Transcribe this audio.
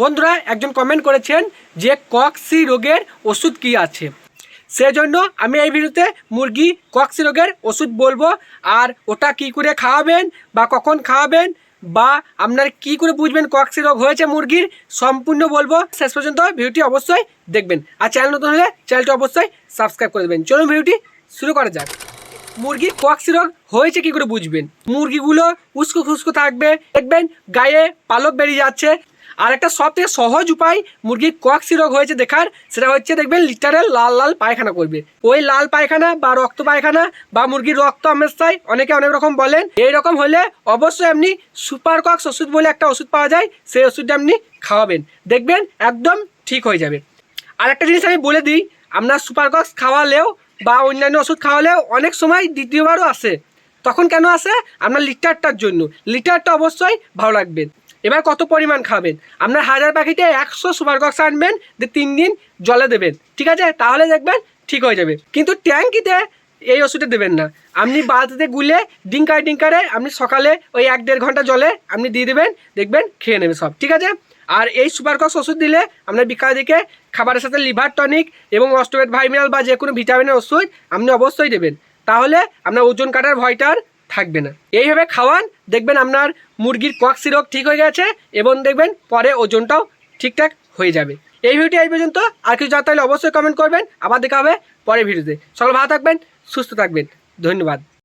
বন্ধুরা, একজন কমেন্ট করেছেন যে কক্সি রোগের ওষুধ কি আছে? সেজন্য আমি এই ভিডিওতে মুরগি কক্সি রোগের ওষুধ বলব, আর ওটা কি করে খাওয়াবেন বা কখন খাওয়াবেন, বা আপনার কি করে বুঝবেন কক্সি রোগ হয়েছে মুরগির, সম্পূর্ণ বলব। শেষ পর্যন্ত ভিডিওটি অবশ্যই দেখবেন। আর চ্যানেল নতুন হলে চ্যানেলটি অবশ্যই সাবস্ক্রাইব করে দেবেন। চলুন ভিডিওটি শুরু করা যাক। মুরগি কক্সি রোগ হয়েছে কি করে বুঝবেন? মুরগিগুলো উস্কো খুস্কো থাকবে, দেখবেন গায়ে পালক বেরিয়ে যাচ্ছে আর একটা সব থেকে সহজ উপায়, মুরগির কক্সি রোগ হয়েছে দেখার, সেটা হচ্ছে দেখবেন লিটারে লাল লাল পায়খানা করবে। ওই লাল পায়খানা বা রক্ত পায়খানা বা মুরগির রক্ত আমেশায় অনেকে অনেক রকম বলেন, এই রকম হলে অবশ্যই আপনি সুপার কক্স ওষুধ বলে একটা ওষুধ পাওয়া যায়, সেই ওষুধটা আপনি খাওয়াবেন। দেখবেন একদম ঠিক হয়ে যাবে। আর একটা জিনিস আমি বলে দিই আপনার সুপার কক্স খাওয়ালেও বা অন্যান্য ওষুধ খাওয়ালেও অনেক সময় দ্বিতীয়বারও আসে। তখন কেন আসে? আপনার লিটারটার জন্য। লিটারটা অবশ্যই ভালো লাগবে। এবার কত পরিমাণ খাবেন? আপনার হাজার প্যাকেটে একশো সুপারকক্স আনবেন, দিয়ে তিন দিন জলে দেবেন। ঠিক আছে? তাহলে দেখবেন ঠিক হয়ে যাবে। কিন্তু ট্যাঙ্কিতে এই ওষুধটা দেবেন না। আপনি বালতিতে গুলে ডিঙ্কারে ডিঙ্কারে আপনি সকালে ওই এক দেড় ঘণ্টা জলে আপনি দিয়ে দেবেন, দেখবেন খেয়ে নেবে সব। ঠিক আছে? আর এই সুপারকক্স ওষুধ দিলে আপনার বিকাল দিকে খাবারের সাথে লিভার টনিক এবং অস্টোবেট ভাইমিনাল বা যে কোনো ভিটামিনের ওষুধ আপনি অবশ্যই দেবেন। তাহলে আপনার ওজন কাটার ভয়টা আর থাকবে না। এইভাবে খাওয়ান, দেখবেন আপনার মুরগির কক্সি রোগ ঠিক হয়ে গেছে এবং দেখবেন পরে ওজনটাও ঠিকঠাক হয়ে যাবে। এই ভিডিওটি এই পর্যন্ত। আর কিছু জানতে হলে অবশ্যই কমেন্ট করবেন। আবার দেখা হবে পরের ভিডিওতে। সকল ভালো থাকবেন, সুস্থ থাকবেন। ধন্যবাদ।